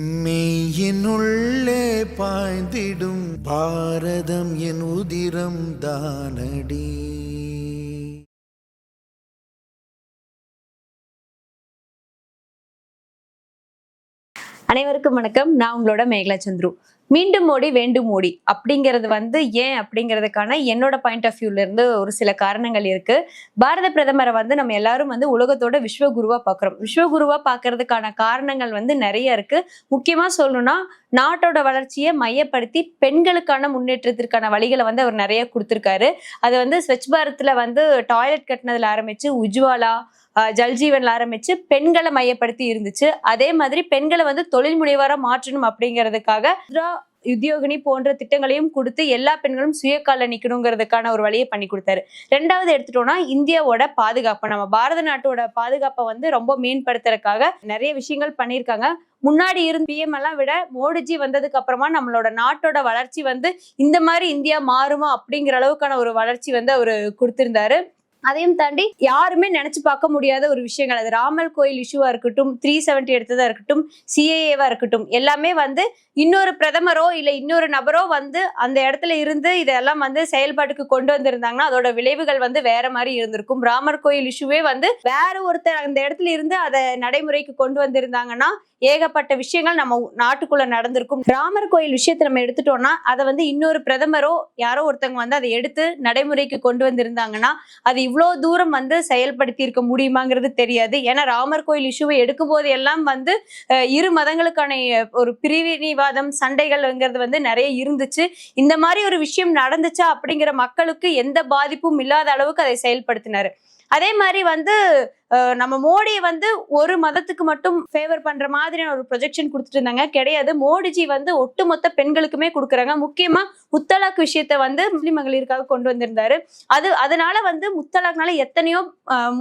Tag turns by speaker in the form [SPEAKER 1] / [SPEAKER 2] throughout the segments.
[SPEAKER 1] மெய்யினுள்ளே பாய்ந்திடும் பாரதம் என் உதிரம் தானடி.
[SPEAKER 2] அனைவருக்கும் வணக்கம். நான் உங்களோட மேகலா சந்துரு மீண்டும் மோடி வேண்டும் மோடி அப்படிங்கிறது வந்து ஏன் அப்படிங்கிறதுக்கான என்னோட பாயிண்ட் ஆஃப் வியூல இருந்து ஒரு சில காரணங்கள் இருக்கு. பாரத பிரதமரை வந்து நம்ம எல்லாரும் வந்து உலகத்தோட விஸ்வகுருவா பாக்குறோம். விஸ்வகுருவா பார்க்கறதுக்கான காரணங்கள் வந்து நிறைய இருக்கு. முக்கியமா சொல்லணும்னா நாட்டோட வளர்ச்சியை மையப்படுத்தி பெண்களுக்கான முன்னேற்றத்திற்கான வழிகளை வந்து அவர் நிறைய கொடுத்துருக்காரு. அது வந்து ஸ்வச் பாரத்ல வந்து டாய்லெட் கட்டினதுல ஆரம்பிச்சு உஜ்வாலா ஜல்ஜீவன்ல ஆரம்பிச்சு பெண்களை மையப்படுத்தி இருந்துச்சு. அதே மாதிரி பெண்களை வந்து தொழில் முனைவரா மாற்றணும் அப்படிங்கிறதுக்காக உத்தியோகினி போன்ற திட்டங்களையும் கொடுத்து எல்லா பெண்களும் சுயக்கால நிக்கணுங்கிறதுக்கான ஒரு வழியை பண்ணி கொடுத்தாரு. ரெண்டாவது எடுத்துட்டோம்னா இந்தியாவோட பாதுகாப்பு. நம்ம பாரத நாட்டோட பாதுகாப்பை வந்து ரொம்ப மேம்படுத்துறதுக்காக நிறைய விஷயங்கள் பண்ணியிருக்காங்க. முன்னாடி இருந்த பிஎம் எல்லாம் விட மோடிஜி வந்ததுக்கு அப்புறமா நம்மளோட நாட்டோட வளர்ச்சி வந்து இந்த மாதிரி இந்தியா மாறுமா அப்படிங்கிற அளவுக்கான ஒரு வளர்ச்சி வந்து அவரு கொடுத்திருந்தாரு. அதையும் தாண்டி யாருமே நினைச்சு பார்க்க முடியாத ஒரு விஷயங்கள். அது ராமல் கோயில் இஷ்யூவா இருக்கட்டும் த்ரீ செவன்டி எடுத்ததா இருக்கட்டும் சிஏஏவா இருக்கட்டும் எல்லாமே வந்து இன்னொரு பிரதமரோ இல்ல இன்னொரு நபரோ வந்து அந்த இடத்துல இருந்து இதெல்லாம் வந்து செயல்பாட்டுக்கு கொண்டு வந்திருந்தாங்கன்னா அதோட விளைவுகள் வந்து வேற மாதிரி இருந்திருக்கும். ராமர் கோயில் இஷ்யூவே வந்து வேற ஒருத்தர் அந்த இடத்துல இருந்து அதை நடைமுறைக்கு கொண்டு வந்திருந்தாங்கன்னா ஏகப்பட்ட விஷயங்கள் நம்ம நாட்டுக்குள்ள நடந்திருக்கும். ராமர் கோயில் விஷயத்தை நம்ம எடுத்துட்டோம்னா அதை வந்து இன்னொரு பிரதமரோ யாரோ ஒருத்தவங்க வந்து அதை எடுத்து நடைமுறைக்கு கொண்டு வந்திருந்தாங்கன்னா அது இவ்வளோ தூரம் வந்து செயல்படுத்தி இருக்க முடியுமாங்கிறது தெரியாது. ஏன்னா ராமர் கோயில் இஷ்யூவை எடுக்கும் போது எல்லாம் வந்து அஹ், இரு மதங்களுக்கான ஒரு பிரிவினைவாதம் சண்டைகள்ங்கிறது வந்து நிறைய இருந்துச்சு. இந்த மாதிரி ஒரு விஷயம் நடந்துச்சா அப்படிங்கிற மக்களுக்கு எந்த பாதிப்பும் இல்லாத அளவுக்கு அதை செயல்படுத்தினாரு. அதே மாதிரி வந்து நம்ம மோடியை வந்து ஒரு மதத்துக்கு மட்டும் ஃபேவர் பண்ற மாதிரியான ஒரு ப்ரொஜெக்ஷன் கொடுத்துட்டு இருந்தாங்க. கிடையாது. மோடிஜி வந்து ஒட்டுமொத்த பெண்களுக்குமே கொடுக்குறாங்க. முக்கியமா முத்தலாக் விஷயத்த வந்து முஸ்லிம் மகளிருக்காக கொண்டு வந்திருந்தாரு. அது அதனால வந்து முத்தலாக்னால எத்தனையோ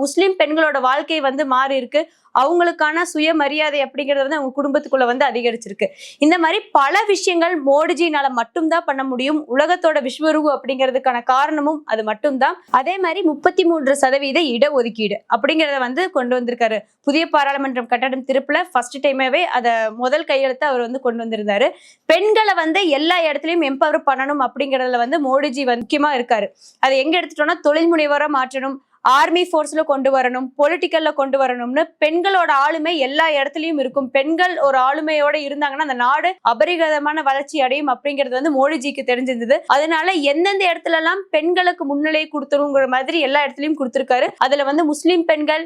[SPEAKER 2] முஸ்லிம் பெண்களோட வாழ்க்கை வந்து மாறி இருக்கு அவங்களுக்கான சுயமரியாதை அப்படிங்கிறது வந்து அவங்க குடும்பத்துக்குள்ள வந்து அதிகரிச்சிருக்கு. இந்த மாதிரி பல விஷயங்கள் மோடிஜினால மட்டும்தான் பண்ண முடியும். உலகத்தோட விஸ்வரூபம் அப்படிங்கிறதுக்கான காரணமும் அது மட்டும்தான். அதே மாதிரி முப்பத்தி மூன்று சதவீத இடஒதுக்கீடு அப்படிங்கிறத வந்து கொண்டு வந்திருக்காரு. புதிய பாராளுமன்றம் கட்டடம் திருப்பில் ஃபர்ஸ்ட் டைமாவே அதை முதல் கையெழுத்து அவர் வந்து கொண்டு வந்திருந்தாரு. பெண்களை வந்து எல்லா இடத்துலயும் எம்பவர் பண்ணணும் அப்படிங்கறதுல வந்து மோடிஜி வந்து முக்கியமா இருக்காரு. அது எங்க எடுத்துட்டோம்னா தொழில் முனைவரா மாற்றணும். ஆர்மி ஃபோர்ஸ்ல கொண்டு வரணும் பொலிட்டிக்கல்ல கொண்டு வரணும்னு பெண்களோட ஆளுமை எல்லா இடத்துலயும் இருக்கும். பெண்கள் ஒரு ஆளுமையோட இருந்தாங்கன்னா அந்த நாடு அபரிகதமான வளர்ச்சி அடையும் அப்படிங்கிறது வந்து மோடிஜிக்கு தெரிஞ்சிருந்தது. அதனால எந்தெந்த இடத்துல எல்லாம் பெண்களுக்கு முன்னிலை கொடுத்துருங்கிற மாதிரி எல்லா இடத்துலயும் கொடுத்திருக்காரு. அதுல வந்து முஸ்லிம் பெண்கள்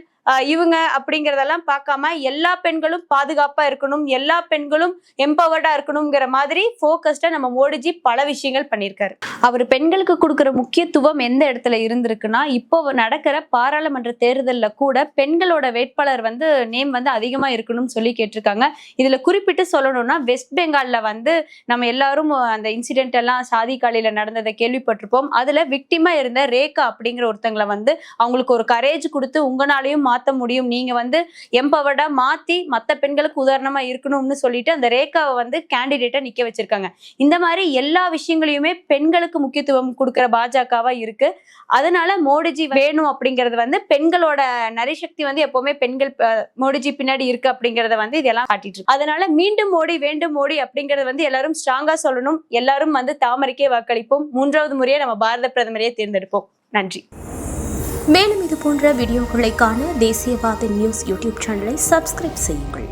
[SPEAKER 2] இவங்க அப்படிங்கிறதெல்லாம் பார்க்காம எல்லா பெண்களும் பாதுகாப்பா இருக்கணும் எல்லா பெண்களும் எம்பவர்டா இருக்கணுங்கிற மாதிரி போக்கஸ்டா நம்ம மோடிஜி பல விஷயங்கள் பண்ணியிருக்காரு. அவர் பெண்களுக்கு கொடுக்குற முக்கியத்துவம் எந்த இடத்துல இருந்திருக்குன்னா இப்போ நடக்கிற பாராளுமன்ற தேர்தல்ல கூட பெண்களோட வேட்பாளர் வந்து நேம் வந்து அதிகமா இருக்கணும்னு சொல்லி கேட்டிருக்காங்க. இதுல குறிப்பிட்டு சொல்லணும்னா வெஸ்ட் பெங்கால்ல வந்து நம்ம எல்லாரும் அந்த இன்சிடென்ட் எல்லாம் சாதி காலையில நடந்ததை கேள்விப்பட்டிருப்போம். அதுல விக்டிமா இருந்த ரேகா அப்படிங்கிற ஒருத்தங்களை வந்து அவங்களுக்கு ஒரு கரேஜ் கொடுத்து உங்களாலையும் மாத்த முடியும். நீங்க வந்து எம்பவர்டா மாத்தி மத்த பெண்களுக்கு உதாரணமா இருக்கணும்னு சொல்லிட்டு அந்த ரேகாவை வந்து கேண்டிடேட்டா நிக்க வச்சிருக்காங்க. இந்த மாதிரி எல்லா விஷயங்களையுமே பெண்களுக்கு முக்கியத்துவம் கொடுக்கற பாஜகவா இருக்கு. அதனால மோடிஜி வேணும் அப்படிங்கறது வந்து பெண்களோட நரிசக்தி வந்து எப்பவுமே பெண்கள் மோடிஜி பின்னாடி இருக்கு அப்படிங்கறத வந்து இதெல்லாம் காட்டிட்டு இருக்கு. அதனால மீண்டும் மோடி வேண்டும் மோடி அப்படிங்கறது வந்து எல்லாரும் ஸ்ட்ராங்கா சொல்லணும். எல்லாரும் வந்து தாமரைக்கே வாக்களிப்போம். மூன்றாவது முறையே நம்ம பாரத பிரதமரையே தேர்ந்தெடுப்போம். நன்றி.
[SPEAKER 3] மேலும் இது போன்ற வீடியோக்களை காண தேசியவாத நியூஸ் யூடியூப் சேனலை சப்ஸ்கிரைப் செய்யுங்கள்.